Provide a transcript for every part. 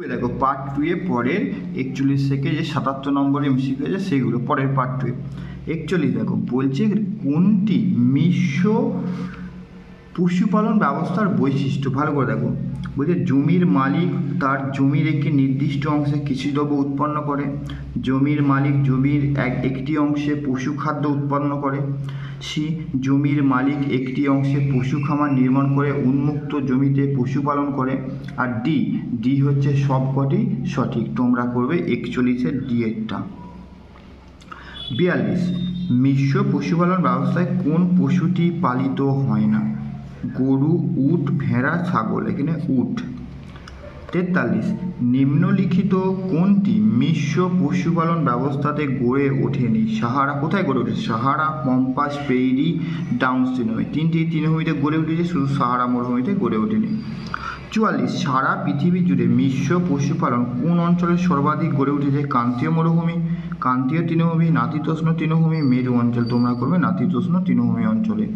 দেখো part two এ পরের একচল্লিশ থেকে যে সাতাত্তর নম্বর এমসিকিউ আছে সেগুলো পরের পার্ট টু এ। একচল্লিশ, দেখো, বলছে কোনটি মিশ্র পশুপালন ব্যবস্থার বৈশিষ্ট্য? ভালো করে দেখো। বলছে, জমির মালিক তার জমির একটি নির্দিষ্ট অংশে কৃষিদ্রব্য উৎপন্ন করে। জমির মালিক জমির এক, একটি অংশে পশু খাদ্য উৎপন্ন করে। সি, জমির মালিক একটি অংশে পশু খামার নির্মাণ করে, উন্মুক্ত জমিতে পশুপালন করে। আর ডি ডি হচ্ছে সবকটি সঠিক। তোমরা করবে একচল্লিশের ডি এরটা। বিয়াল্লিশ, মিশ্র পশুপালন ব্যবস্থায় কোন পশুটি পালিত হয় না? গরু, উট, ভেড়া, ছাগল, এখানে উট। তেতাল্লিশ, নিম্নলিখিত কোনটি মিশ্র পশুপালন ব্যবস্থাতে গড়ে ওঠেনি? সাহারা, কোথায় গড়ে উঠেছে? সাহারা, পম্পাস, পেইরি ডাউন তৃণভূমি তিনটি তৃণভূমিতে গড়ে উঠেছে, শুধু সাহারা মরুভূমিতে গড়ে ওঠেনি। চুয়াল্লিশ, সারা পৃথিবী জুড়ে মিশ্র পশুপালন কোন অঞ্চলে সর্বাধিক গড়ে উঠেছে? ক্রান্তীয় মরুভূমি, ক্রান্তীয় তৃণভূমি, নাতিতোষ্ণ তৃণভূমি, মেরু অঞ্চল। তোমরা করবে নাতিতোষ্ণ তৃণভূমি অঞ্চলে।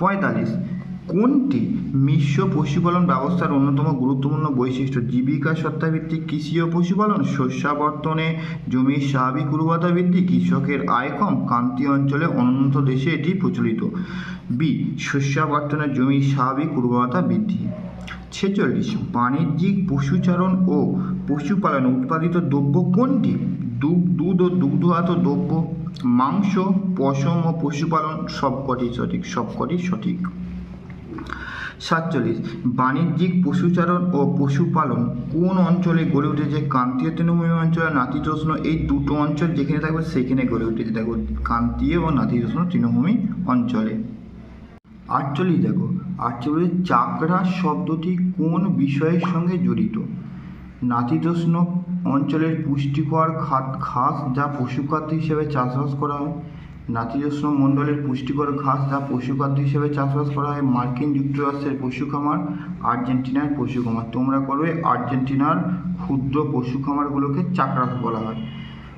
পঁয়তাল্লিশ। কোনটি মিশ্র পশুপালন ব্যবস্থার অন্যতম গুরুত্বপূর্ণ বৈশিষ্ট্য? জীবিকা সত্তাভিত্তিক কৃষি ও পশুপালন শস্যাবর্তনে জমির স্বাভাবিক উর্বরতা বৃদ্ধি, কৃষকের আয় কম, ক্রান্তীয় অঞ্চলে অনুন্নত দেশে এটি প্রচলিত। বি শস্যাবর্তনে জমির স্বাভাবিক উর্বরতা বৃদ্ধি। ছেচল্লিশ, বাণিজ্যিক পশুচারণ ও পশুপালন উৎপাদিত দ্রব্য কোনটি? দুধ দুধ ও দুগ্ধজাত দ্রব্য, মাংস, পশম ও পশুপালন সবকটি সঠিক সবকটি সঠিক। সাতচল্লিশ, বাণিজ্যিক পশুচারণ ও পশুপালন। কোন অঞ্চলে গড়ে উঠেছে? ক্রান্তীয় তৃণভূমি অঞ্চল আর নাতিতোষ্ণ এই দুটো অঞ্চল যেখানে থাকবে, সেখানে গড়ে উঠেছে। দেখো ক্রান্তীয় ও নাতিতোষ্ণ তৃণভূমি অঞ্চলে। আটচল্লিশ দেখো, আটচল্লিশ চাকরা শব্দটি কোন বিষয়ের সঙ্গে জড়িত? নাতিতোষ্ণ অঞ্চলের পুষ্টিকর খাদ ঘাস যা পশুখাদ্য হিসেবে চাষবাস করা হয়। নাতিতোষ্ণ মণ্ডলের পুষ্টিকর ঘাস যা পশুখাদ্য হিসেবে চাষবাস করা হয়। মার্কিন যুক্তরাষ্ট্রের পশু খামার আর্জেন্টিনার পশু খামার তোমরা করবে আর্জেন্টিনার ক্ষুদ্র পশু খামারগুলোকে চাকরাস বলা হয়।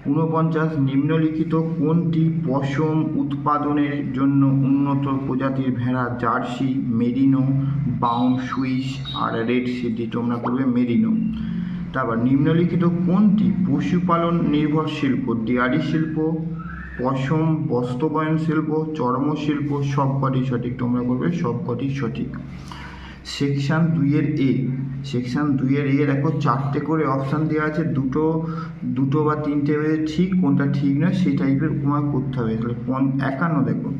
ঊনপঞ্চাশ, নিম্নলিখিত কোনটি পশম উৎপাদনের জন্য উন্নত প্রজাতির ভেড়া? জার্সি, মেরিনো বাউন সুইস আর রেড সিটি তোমরা করবে মেরিনো। তারপর নিম্নলিখিত কোনটি? পশুপালন নির্ভর শিল্প ডেয়ারি শিল্প, পশম, বস্ত্রবয়ন শিল্প, চর্ম শিল্প, সবকটি সঠিক, তোমরা বলবে সবকটি সঠিক। সেকশান দুইয়ের এ, সেকশান দুইয়ের এ দেখো চারটে করে অপশান দেওয়া আছে, দুটো দুটো বা তিনটে ঠিক, কোনটা ঠিক নয়, সেই টাইপের উপমা করতে হবে। তাহলে পন একান্ন দেখো।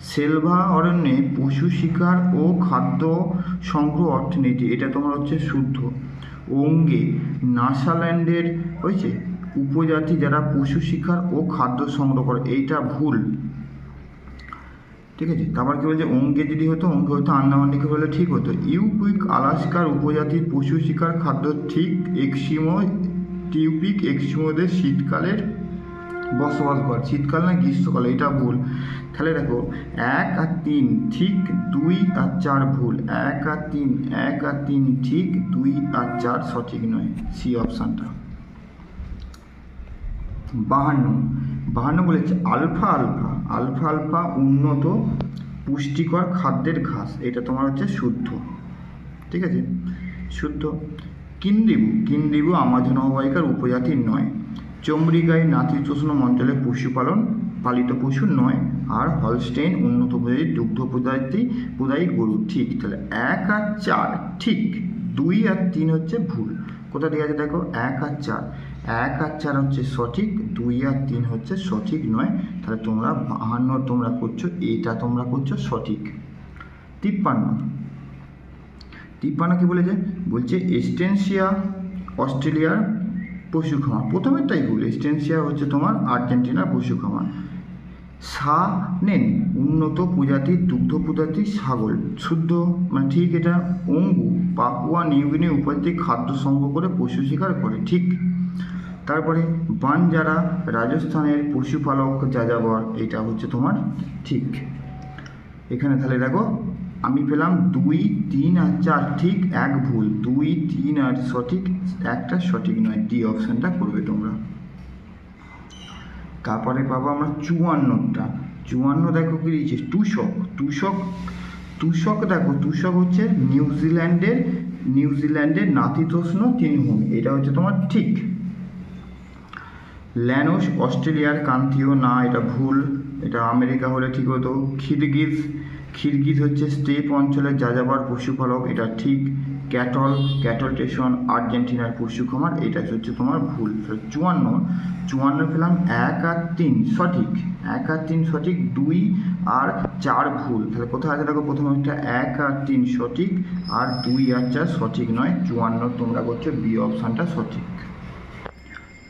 সেলভা অরণ্যে পশু শিকার ও খাদ্য সংগ্রহ অর্থনীতি, এটা তোমার হচ্ছে শুদ্ধ। অঙ্গে নাসাল্যান্ডের হয়েছে। উপজাতি যারা পশু শিকার ও খাদ্য সংগ্রহ করে, এইটা ভুল। ঠিক আছে? তারপর কি বলছে? অঙ্গে যদি হতো অঙ্গে হতো আন্দামান নিকোবর হলে ঠিক হতো। ইউপিক, আলাস্কার উপজাতির পশু শিকার খাদ্য ঠিক এক্সিমো টিউপিক এক্সিমোদের শীতকালের বসবাস করে। শীতকাল না গ্রীষ্মকাল, এটা ভুল। তাহলে দেখো, এক আর তিন ঠিক দুই আর চার ভুল। এক আর তিন, এক আর তিন ঠিক দুই আর চার সঠিক নয়। সি অপশানটা। বাহান্ন। বাহান্ন বলেছে আলফা আলফা। আলফা আলফা উন্নত পুষ্টিকর খাদ্যের ঘাস। এটা তোমার হচ্ছে শুদ্ধ। ঠিক আছে? শুদ্ধ। কিন্দিবু। কিন্দিবু আমাজন অববাহিকার উপজাতি নয়। চমড়িগাই নাতিশোষ্ণ অঞ্চলে পশুপালন, পালিত পশু নয়, আর হলস্টেইন উন্নত প্রজাতির দুগ্ধ প্রজাতি প্রদায়ী গরু, ঠিক। তাহলে এক আর চার, ঠিক। দুই আর তিন হচ্ছে ভুল। কোথা দিয়ে আছে দেখো? এক আর চার। এক আর চার হচ্ছে সঠিক, দুই আর তিন হচ্ছে সঠিক নয়। তাহলে তোমরা বাহান্ন তোমরা করছ, এটা তোমরা করছ সঠিক। তিপ্পান্ন। তিপ্পান্ন কি বলেছে? বলছে এস্টেনশিয়া, অস্ট্রেলিয়ার পশু খামার প্রথমেরটাই ভুল এস্টেনশিয়া হচ্ছে তোমার আর্জেন্টিনার পশু খামার সা নেন, উন্নত প্রজাতির দুগ্ধ প্রজাতির ছাগল। শুদ্ধ মানে ঠিক এটা অঙ্গু, পাপুয়া, নিউগিনি উপজাতি খাদ্য সংগ্রহ করে পশু শিকার করে, ঠিক। তারপরে বানজারা, রাজস্থানের পশুপালক যাযাবর, এটা হচ্ছে তোমার ঠিক। এখানে তাহলে দেখো আমি পেলাম দুই, তিন আর চার। ঠিক এক ভুল। দুই, তিন আর সঠিক, একটা সঠিক নয়। ডি অপশানটা করবে তোমরা। তারপরে পাবো আমরা চুয়ান্নটা। চুয়ান্ন দেখো কি দিয়েছে? তুষক। তুষক তুষক দেখো, তুষক হচ্ছে নিউজিল্যান্ডের নিউজিল্যান্ডের নাতিতোষ্ণ তৃণভূমি। এটা হচ্ছে তোমার ঠিক। ল্যানোস, অস্ট্রেলিয়ার কান্তীয় না, এটা ভুল। এটা আমেরিকা হলে ঠিক হতো। খিরগিজ খিরগিজ হচ্ছে স্টেপ অঞ্চলের যাযাবর পশুপালক, এটা ঠিক ক্যাটল ক্যাটল স্টেশন, আর্জেন্টিনার পশু খামার এটা হচ্ছে তোমার ভুল। চুয়ান্ন চুয়ান্ন পেলাম এক আর তিন, সঠিক। এক আর তিন সঠিক, দুই আর চার ভুল। তাহলে কোথায় আছে? দেখো, প্রথমে একটা এক আর তিন সঠিক, আর দুই আর চার সঠিক নয়, চুয়ান্ন তোমরা করছ বি অপশানটা সঠিক।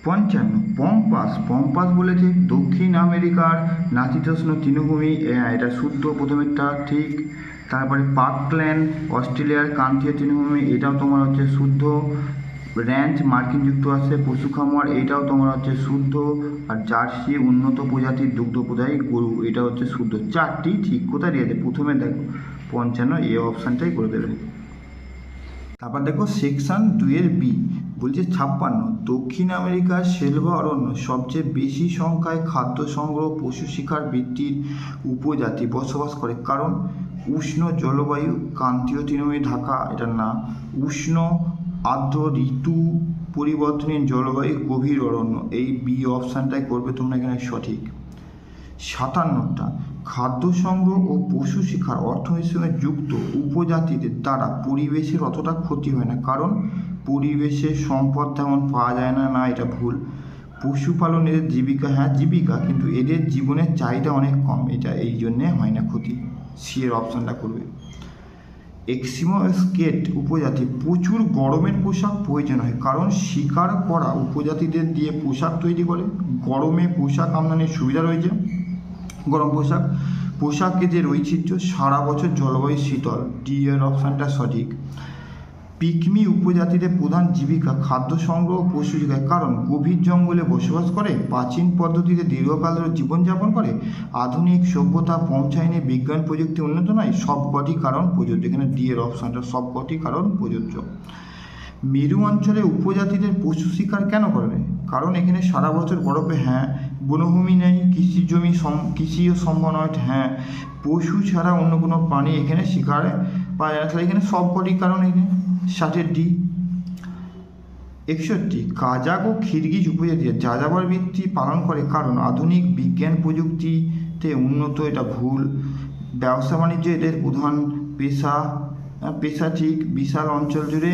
পঞ্চান্ন, পম্পাস পম্পাস বলেছে। দক্ষিণ আমেরিকার নাতিতোষ্ণ তৃণভূমি এটা শুদ্ধ প্রথমেরটা ঠিক। তারপরে পার্কল্যান্ড, অস্ট্রেলিয়ার ক্রান্তীয় তৃণভূমি, এটাও তোমার হচ্ছে শুদ্ধ। র্যাঞ্চ, মার্কিন যুক্তরাষ্ট্রে পশু খামার এটাও তোমার হচ্ছে শুদ্ধ। আর জার্সি, উন্নত প্রজাতির দুগ্ধ প্রদায়ী গরু এটা হচ্ছে শুদ্ধ। চারটি, ঠিক, কোথায় দিয়েছে প্রথমে দেখো, পঞ্চান্ন, এ অপশানটাই করে দেবে। তারপর দেখো, সেকশন দুইয়ের বি। বলছে ছাপ্পান্ন। দক্ষিণ আমেরিকার সেলভা অরণ্য সবচেয়ে বেশি সংখ্যায় খাদ্য সংগ্রহ পশু শিকার বৃত্তির উপজাতি বসবাস করে। কারণ উষ্ণ জলবায়ু, ক্রান্তীয় তৃণমূলী ঢাকা, এটার না উষ্ণ আর্দ্র ঋতু পরিবর্তনের জলবায়ু গভীর অরণ্য এই বি অপশানটাই করবে তোমরা এখানে সঠিক। সাতান্নটা, খাদ্য সংগ্রহ ও পশু শিকার অর্থনীতির সঙ্গে যুক্ত উপজাতিদের দ্বারা পরিবেশের অতটা ক্ষতি হয় না। কারণ পরিবেশের সম্পদ তেমন পাওয়া যায় না না, এটা ভুল। পশুপালন এদের জীবিকা হ্যাঁ জীবিকা, কিন্তু এদের জীবনের চাহিদা অনেক কম, এটা এই জন্যে হয় না ক্ষতি। সি এর অপশানটা করবে। এক্সিমো স্কেট উপজাতি, প্রচুর গরমের পোশাক প্রয়োজন হয়, কারণ শিকার করা উপজাতিদের দিয়ে পোশাক তৈরি করে। গরমে পোশাক আমদানির সুবিধা রয়েছে, গরম পোশাক। পোশাকে যে বৈচিত্র্য সারা বছর জলবায়ু শীতল ডি এর অপশানটা সঠিক। পিকমি উপজাতিদের প্রধান জীবিকা খাদ্য সংগ্রহ পশু শিকার কারণ গভীর জঙ্গলে বসবাস করে, প্রাচীন পদ্ধতিতে দীর্ঘকাল ধরে জীবনযাপন করে, আধুনিক সভ্যতা পৌঁছায়নি বিজ্ঞান প্রযুক্তি উন্নত নয় সবকটি কারণ প্রযোজ্য। এখানে ডি এর অপশানটা সবকটি কারণ প্রযোজ্য। মেরু অঞ্চলে উপজাতিদের পশু শিকার কেন করে কারণ এখানে সারা বছর বরফে হ্যাঁ বনভূমি নেই, কৃষি জমি কৃষিও সম্ভব নয় হ্যাঁ পশু ছাড়া অন্য কোনো প্রাণী এখানে শিকারে পাওয়া যায় এখানে সব কটি কারণ এখানে। ষাটের ডি। একষট্টি কাজাক ও খিরগিজ উপজাতি যাযাবর বৃত্তি পালন করে কারণ আধুনিক বিজ্ঞান প্রযুক্তিতে উন্নত, এটা ভুল। ব্যবসা বাণিজ্য এদের প্রধান পেশা পেশা ঠিক। বিশাল অঞ্চল জুড়ে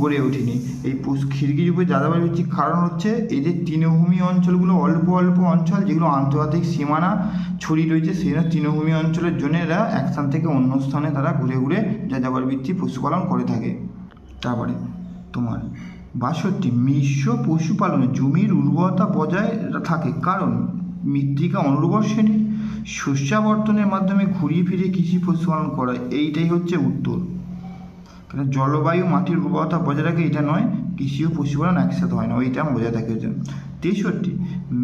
গড়ে ওঠেনি। এই খিরগিজ উপরে যাযাবর বৃত্তির কারণ হচ্ছে এই যে তৃণভূমি অঞ্চলগুলো অল্প অল্প অঞ্চল যেগুলো আন্তর্জাতিক সীমানা ছড়িয়ে রয়েছে সেই তৃণভূমি অঞ্চলের জন্য এরা এক স্থান থেকে অন্য স্থানে তারা ঘুরে ঘুরে যাযাবর বৃত্তি পশুপালন করে থাকে। তারপরে তোমার বাষট্টি, মিশ্র পশুপালনে জমির উর্বরতা বজায় থাকে কারণ মৃত্তিকা অনুর্বর শ্রেণি। শস্যাবর্তনের মাধ্যমে ঘুরিয়ে ফিরিয়ে কৃষি পশুপালন করা, এইটাই হচ্ছে উত্তর। কারণ জলবায়ু মাটির উর্বরতা বজায় রাখে, এটা নয়, কৃষি ও পশুপালন একসাথে হয় না ওইটা বজায় থাকে। তেষট্টি,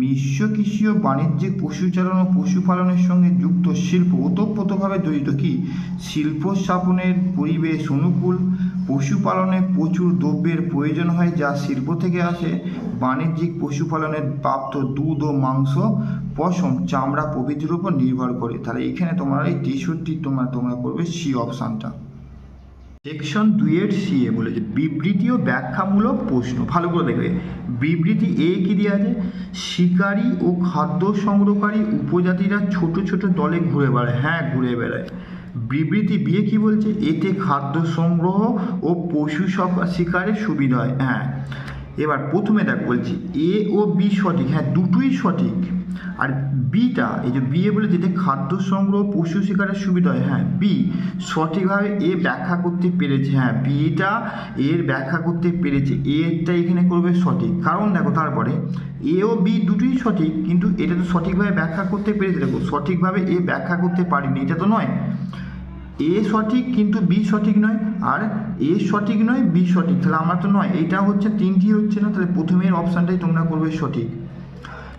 মিশ্র কৃষি ও বাণিজ্যিক পশুচারণ ও পশুপালনের সঙ্গে যুক্ত শিল্প ওতপ্রোতভাবে জড়িত কি? শিল্প স্থাপনের পরিবেশ অনুকূল, পশুপালনে প্রচুর দ্রব্যের প্রয়োজন হয় যা শিল্প থেকে আসে, বাণিজ্যিক পশুপালনের প্রাপ্ত দুধ ও মাংস, পশম, চামড়া প্রভৃতির উপর নির্ভর করে। তাহলে এখানে তোমরা এই তেষট্টি, তোমরা তোমরা করবে সি অপশানটা। সেকশন দুইয়ের সিএ বলেছে বিবৃতি ও ব্যাখ্যামূলক প্রশ্ন। ভালো করে দেখবে। বিবৃতি এ কি দেওয়া আছে? শিকারী ও খাদ্য সংগ্রহকারী উপজাতিরা ছোট ছোট দলে ঘুরে বেড়ায়। হ্যাঁ ঘুরে বেড়ায়। বিবৃতি বিয়ে কি বলছে? এতে খাদ্য সংগ্রহ ও পশু শিকারের সুবিধা হয়। হ্যাঁ। এবার প্রথমে দেখ বলছি এ ও বি সঠিক হ্যাঁ দুটোই সঠিক। আর বিটা এই যে বি এ বলে যেতে খাদ্য সংগ্রহ, পশু শিকারের সুবিধা হয়। হ্যাঁ বি সঠিকভাবে এ ব্যাখ্যা করতে পেরেছে। হ্যাঁ বিটা এর ব্যাখ্যা করতে পেরেছে। এরটা এখানে করবে সঠিক। কারণ দেখো তারপরে এ ও বি দুটোই সঠিক, কিন্তু এটা তো সঠিকভাবে ব্যাখ্যা করতে পেরেছে। দেখো, সঠিকভাবে এ ব্যাখ্যা করতে পারিনি, এটা তো নয়। এ সঠিক কিন্তু বি সঠিক নয়, আর এ সঠিক নয়, বি সঠিক। তাহলে আমার তো নয় এইটা হচ্ছে তিনটি হচ্ছে না? তাহলে প্রথমের অপশানটাই তোমরা করবে সঠিক।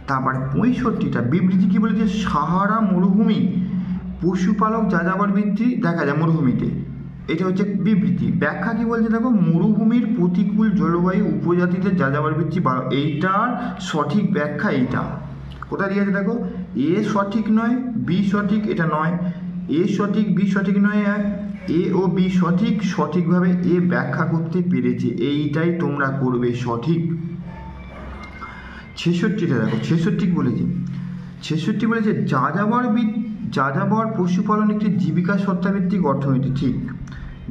তারপরে পঁয়ষট্টিটা, বিবৃতি কি বলেছে? সাহারা মরুভূমি, পশুপালক যাযাবর বৃত্তি দেখা যায় মরুভূমিতে। এটা হচ্ছে বিবৃতি। ব্যাখ্যা কি বলছে দেখো? মরুভূমির প্রতিকূল জলবায়ু উপজাতিদের যাযাবর বৃত্তি বাড়াও এইটার সঠিক ব্যাখ্যা এইটা। কোথায় দিয়েছে দেখো? এ সঠিক নয়, বি সঠিক, এটা নয়। এ সঠিক, বি সঠিক নয় এক। এ ও বি সঠিক, সঠিকভাবে এ ব্যাখ্যা করতে পেরেছে। এইটাই তোমরা করবে সঠিক। ছেষট্টিটা দেখো, ছেষট্টি বলেছে? ছেষট্টি বলেছে, যাযাবর যাযাবর পশুপালন একটি জীবিকা সত্তাভিত্তিক অর্থনীতি, ঠিক।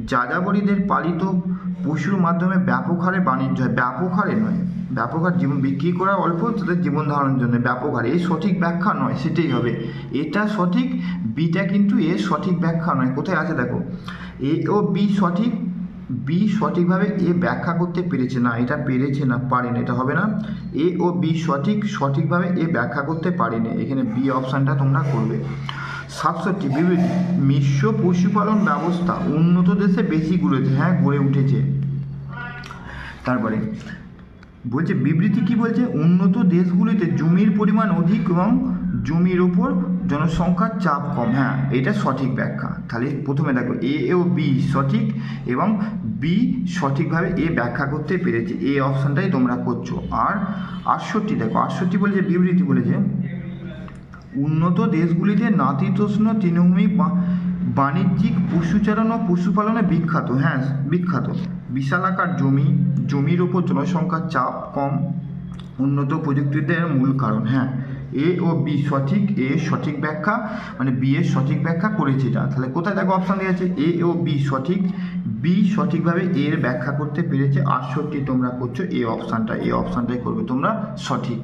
যাযাবরীদের পালিত পশুর মাধ্যমে ব্যাপক হারে বাণিজ্য হয়। ব্যাপক হারে নয়। ব্যাপক হার জীবন বিক্রি করা অল্প তাদের জীবন ধারণের জন্য ব্যাপক। হারে এই সঠিক ব্যাখ্যা নয়, সেটাই হবে। এটা সঠিক, বিটা কিন্তু এর সঠিক ব্যাখ্যা নয়। কোথায় আছে দেখো? এ ও বি সঠিক, বি সঠিকভাবে এ ব্যাখ্যা করতে পেরেছে না, এটা পেরেছে না, পারেন, এটা হবে না। এ ও বি সঠিক, সঠিকভাবে এ ব্যাখ্যা করতে পারেনি। এখানে বি অপশানটা তোমরা করবে। সাতষট্টি, বিবৃতি। মিশ্র পশুপালন ব্যবস্থা উন্নত দেশে বেশি গড়েছে হ্যাঁ গড়ে উঠেছে। তারপরে বলছে, বিবৃতি কি বলছে? উন্নত দেশগুলিতে জমির পরিমাণ অধিক এবং জমির ওপর জনসংখ্যার চাপ কম। হ্যাঁ এটা সঠিক ব্যাখ্যা। তাহলে প্রথমে দেখো, এ ও বি সঠিক এবং বি সঠিকভাবে এ ব্যাখ্যা করতে পেরেছে। এ অপশানটাই তোমরা করছ। আর আটষট্টি, দেখো, আটষট্টি বলেছে, বিবৃতি বলেছে, উন্নত দেশগুলিতে নাতিতোষ্ণ তৃণভূমি বাণিজ্যিক পশুচারণ ও পশুপালনে বিখ্যাত। হ্যাঁ বিখ্যাত। বিশালাকার জমি, জমির ওপর জনসংখ্যার চাপ কম, উন্নত প্রযুক্তিতে মূল কারণ হ্যাঁ। এ ও বি, সঠিক এ, সঠিক ব্যাখ্যা মানে বি এর সঠিক ব্যাখ্যা করেছে এটা। তাহলে কোথায় দেখো অপশান দেওয়া আছে এ ও বি সঠিক বি সঠিকভাবে এ এর ব্যাখ্যা করতে পেরেছে আটষট্টি তোমরা করছ এ অপশানটা এ অপশানটাই করবে তোমরা সঠিক।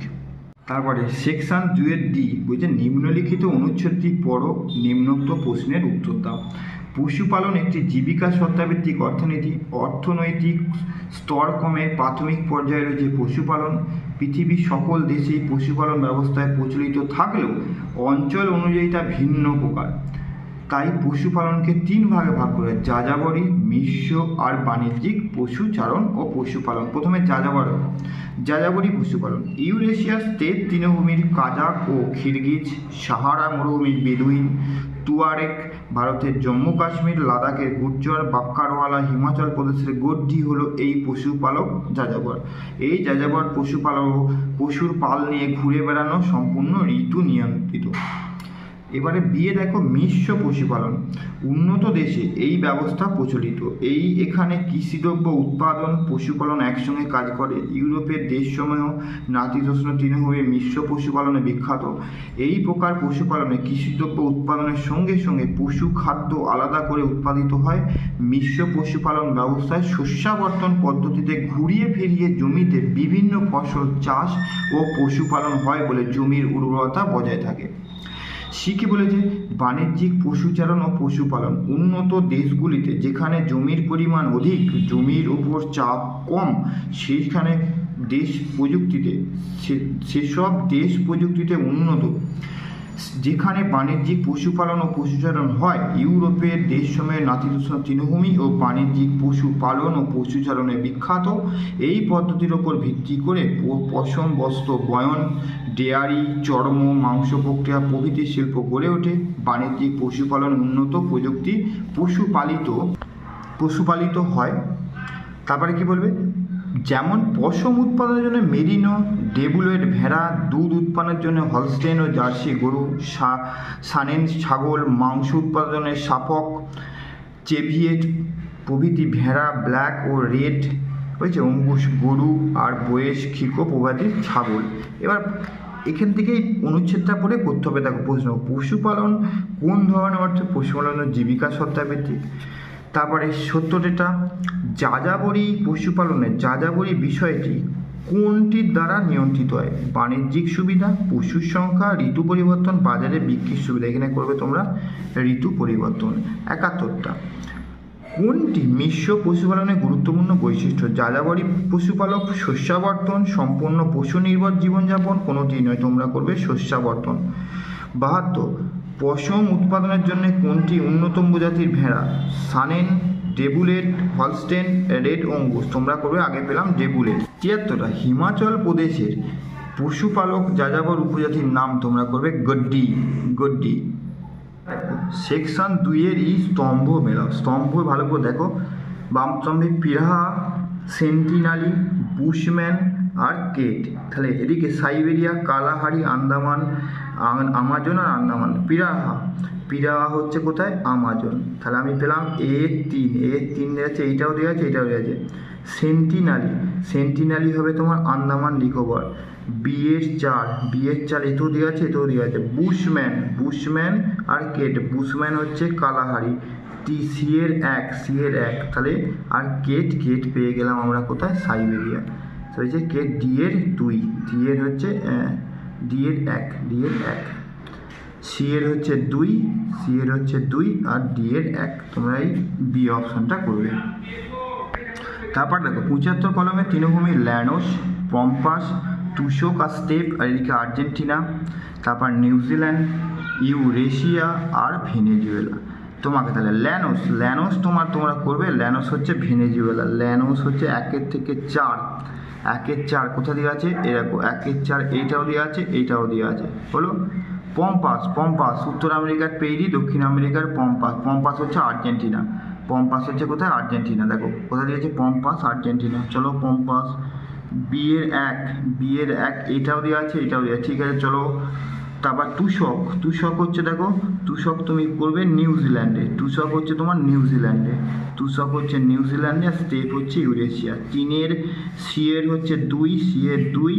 তারপরে সেকশন দুয়ের ডি বলছে নিম্নলিখিত অনুচ্ছেদটি পড়ো, নিম্নোক্ত প্রশ্নের উত্তর দাও। পশুপালন একটি জীবিকা সত্তাভিত্তিক অর্থনীতি, অর্থনৈতিক স্তর কমে প্রাথমিক পর্যায়ে রয়েছে পশুপালন, পৃথিবীর সকল দেশেই পশুপালন ব্যবস্থায় প্রচলিত থাকলেও অঞ্চল অনুযায়ী তা ভিন্ন প্রকার। তাই পশুপালনকে তিন ভাগে ভাগ করে যাযাবরী, মিশ্র আর বাণিজ্যিক পশুচারণ ও পশুপালন। প্রথমে যাযাবর, যাযাবরী পশুপালন। ইউরেশিয়ার স্টেট তৃণভূমির কাজাক ও খিরগিজ সাহারা, মরুভূমির বেদুইন, তুয়ারেক ভারতের জম্মু কাশ্মীর, লাদাখের গুজ্জর বাক্কারওয়ালা, হিমাচল প্রদেশের গড্ডি হলো এই পশুপালক যাযাবর। এই যাযাবর পশুপালক, পশুর পাল নিয়ে ঘুরে বেড়ানো সম্পূর্ণ ঋতু নিয়ন্ত্রিত। এবারে বিয়ে দেখো মিশ্র পশুপালন। উন্নত দেশে এই ব্যবস্থা প্রচলিত। এই এখানে কৃষিদ্রব্য উৎপাদন, পশুপালন একসঙ্গে কাজ করে। ইউরোপের দেশসমূহ নাতিশীতোষ্ণ তৃণভূমি মিশ্র পশুপালনে বিখ্যাত। এই প্রকার পশুপালনে কৃষিদ্রব্য উৎপাদনের সঙ্গে সঙ্গে পশু খাদ্য আলাদা করে উৎপাদিত হয়। মিশ্র পশুপালন ব্যবস্থায় শস্যাবর্তন পদ্ধতিতে ঘুরিয়ে ফিরিয়ে জমিতে বিভিন্ন ফসল চাষ ও পশুপালন হয় বলে জমির উর্বরতা বজায় থাকে। শিখে বলেছে, বাণিজ্যিক পশুচারণ ও পশুপালন। উন্নত দেশগুলিতে যেখানে জমির পরিমাণ অধিক, জমির উপর চাপ কম, সেইখানে দেশ প্রযুক্তিতে সে- সেসব দেশ প্রযুক্তিতে উন্নত। যেখানে বাণিজ্যিক পশুপালন ও পশুচারণ হয়, ইউরোপের দেশসমূহের নাতিদূষণ তৃণভূমি ও বাণিজ্যিক পশুপালন ও পশুচারণে বিখ্যাত। এই পদ্ধতির ওপর ভিত্তি করে পশম বস্ত্র বয়ন, ডেয়ারি, চর্ম, মাংস প্রক্রিয়া প্রভৃতি শিল্প গড়ে ওঠে। বাণিজ্যিক পশুপালন উন্নত প্রযুক্তি পশুপালিত পশুপালিত হয়। তারপরে কি বলবে? যেমন পশম উৎপাদনের জন্য মেরিনো ডেবুলেট ভেড়া, দুধ উৎপাদনের জন্য হলস্টেন ও জার্সি গরু সানেন ছাগল, মাংস উৎপাদনে সাপক, চেভিয়েট, প্রভৃতি ভেড়া, ব্ল্যাক ও রেড হয়েছে অঙ্কুশ গরু আর বয়েস খিকো প্রভৃতি ছাগল। এবার এখান থেকেই অনুচ্ছেদটা পড়ে করতে হবে। দেখো প্রশ্ন, পশুপালন কোন ধরনের অর্থে পশুপালনের জীবিকা সত্তাভিত্তিক? তারপরে সত্যটা যাযাবরী পশুপালনের, যাযাবরী বিষয়টি কোনটির দ্বারা নিয়ন্ত্রিত হয়? বাণিজ্যিক সুবিধা, পশুর সংখ্যা, ঋতু পরিবর্তন, বাজারে বিক্রির সুবিধা, এখানে করবে তোমরা ঋতু পরিবর্তন। একাত্তরটা। কোনটি মিশ্র পশুপালনের গুরুত্বপূর্ণ বৈশিষ্ট্য? যাযাবরী পশুপালক শস্যাবর্তন, সম্পূর্ণ পশু নির্ভর জীবনযাপন, কোনোটি নয়, তোমরা করবে শস্যাবর্তন। বাহাত্তর। পশম উৎপাদনের জন্য কোনটি উন্নতম প্রজাতির ভেড়া? Saanen, Debouillet, Holstein, Red Angus তোমরা করবে আগে পেলাম ডেবুলেট? তিয়াত্তরটা। হিমাচল প্রদেশের পশুপালক যাযাবর উপজাতির নাম তোমরা করবে গড্ডি। গড্ডি। সেকশন দুইয়ের ই স্তম্ভ মেলাও স্তম্ভ ভালো করে দেখো। বাম স্তম্ভে পিরাহা, সেন্টিনালি, বুশম্যান আর কেট। তাহলে এদিকে সাইবেরিয়া, কালাহারি, আন্দামান আমাজন আর আন্দামান। পিরাহা। পিরাহা হচ্ছে কোথায়? আমাজন। তাহলে আমি পেলাম এ তিন। এ তিন দেওয়া আছে, এইটাও দেওয়া আছে, এইটাও দেওয়া আছে। সেন্টিনালি। সেন্টিনালি হবে তোমার আন্দামান নিকোবর। বিয়ের চার বিয়ের চার এতেও দেওয়া আছে, এতেও দেওয়া আছে। বুশম্যান। বুশম্যান আর কেট। বুশম্যান হচ্ছে কালাহারি। টি, সি এর এক, সি এর এক। তাহলে আর কেট কেট পেয়ে গেলাম আমরা কোথায়? সাইবেরিয়া। তো হচ্ছে কেট ডি এর দুই, ডি এর হচ্ছে ডি এর এক, ডি এর এক। সি এর হচ্ছে দুই, সি এর হচ্ছে দুই, আর ডি এর এক। তোমরা এই বি অপশনটা করবে। তারপর দেখো, পঁচাত্তর কলমে তৃণভূমি, ল্যানোস, পম্পাস, তুষক, আর স্টেপ, আর এদিকে আর্জেন্টিনা। তারপর নিউজিল্যান্ড, ইউরেশিয়া, আর ভেনেজুয়েলা। তোমাকে তাহলে ল্যানোস ল্যানোস তোমার, তোমরা করবে, ল্যানোস হচ্ছে ভেনেজুয়েলা। ল্যানোস হচ্ছে একের থেকে চার। একের চার কোথা দিয়ে আছে? এরকম একের চার এইটাও দেওয়া আছে, এইটাও দেওয়া আছে। হলো পম্পাস পম্পাস, উত্তর আমেরিকার পেইরি, দক্ষিণ আমেরিকার পম্পাস। পম্পাস হচ্ছে আর্জেন্টিনা। পম্পাস হচ্ছে কোথায়? আর্জেন্টিনা। দেখো, কোথায় দিয়েছে পম্পাস, আর্জেন্টিনা। চলো, পম্পাস। বিয়ের এক বিয়ের এক এটাও দেওয়া আছে এটাও দেওয়া ঠিক আছে, চলো। তারপর তুষক তুষক হচ্ছে দেখো, তুষক তুমি করবে নিউজিল্যান্ডে তুষক হচ্ছে তোমার নিউজিল্যান্ডে তুষক হচ্ছে নিউজিল্যান্ডে আর স্টেপ হচ্ছে ইউরেশিয়া চীনের সি এর হচ্ছে দুই সি এর দুই,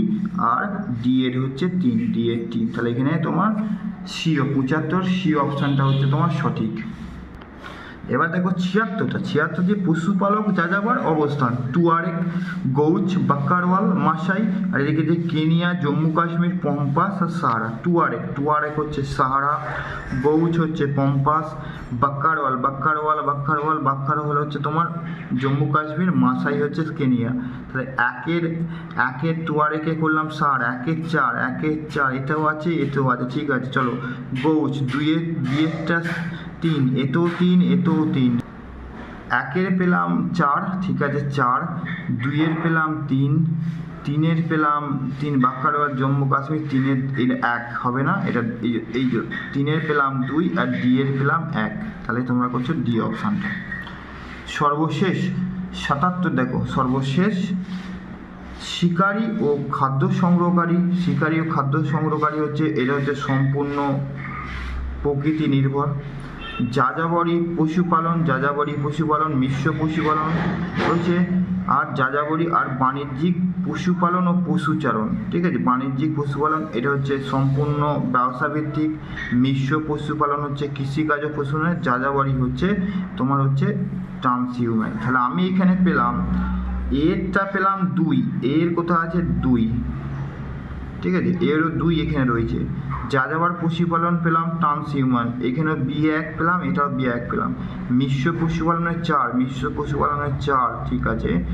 আর ডি এর হচ্ছে তিন। ডি এর তিন। তাহলে এখানে তোমার সিও পঁচাত্তর সি অপশানটা হচ্ছে তোমার সঠিক। এবার দেখো ছিয়াত্তরটা। ছিয়াত্তর যে পশুপালক, যাযাবর অবস্থান। টুয়ারেক গৌচ, বাক্কারওয়াল মাসাই আর এদিকে যে কেনিয়া, জম্মু কাশ্মীর, পম্পাস আর সাহারা। টুয়ারেক টুয়ারেক হচ্ছে সাহারা, গৌচ হচ্ছে পম্পাস, বাক্কারওয়াল বাক্কারওয়াল বাক্কারওয়াল বাক্কারওয়াল হচ্ছে তোমার জম্মু কাশ্মীর মাসাই হচ্ছে কেনিয়া। তাহলে একের একের টুয়ারেকে করলাম সার একের চার একের চার, এটাও আছে এটাও আছে, ঠিক আছে, চলো। গৌচ, দুইয়ের বিয়েরটা তিন এতেও তিন এতেও তিন। একের পেলাম চার, ঠিক আছে, চার। দুইয়ের পেলাম তিন, তিনের পেলাম তিন বাক্কারওয়ার জম্মু কাশ্মীর, তিনের এর এক, হবে না? এটা এই তিনের পেলাম দুই আর ডি এর পেলাম এক। তাহলে তোমরা করছ ডি অপশানটা। সর্বশেষ, সাতাত্তর দেখো, সর্বশেষ, শিকারী ও খাদ্য সংগ্রহকারী, শিকারী ও খাদ্য সংগ্রহকারী হচ্ছে, এটা হচ্ছে সম্পূর্ণ প্রকৃতি নির্ভর। যাযাবরী পশুপালন যাযাবরী পশুপালন, মিশ্র পশুপালন রয়েছে, আর যাযাবরী আর বাণিজ্যিক পশুপালন ও পশুচারণ, ঠিক আছে? বাণিজ্যিক পশুপালন, এটা হচ্ছে সম্পূর্ণ ব্যবসা ভিত্তিক মিশ্র পশুপালন হচ্ছে কৃষিকাজ ও পশুপালনের যাযাবরী হচ্ছে তোমার হচ্ছে ট্রান্সহিউম্যান। তাহলে আমি এখানে পেলাম, এরটা পেলাম দুই, এর কোথাও আছে দুই, ঠিক আছে? এরও দুই এখানে রয়েছে। যা যাবার পশুপালন পেলাম ট্রান্সহিউম্যান এখানে বি এক পেলাম, এটাও বি এক পেলাম। মিশ্র পশুপালনের চার, মিশ্র পশুপালনের চার, ঠিক আছে?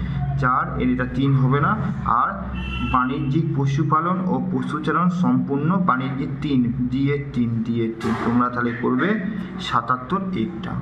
চার, এর এটা তিন হবে না। আর বাণিজ্যিক পশুপালন ও পশুচারণ সম্পূর্ণ বাণিজ্যিক তিন দিয়ে তিন দিয়ে তিন। তোমরা তাহলে করবে সাতাত্তর এইটা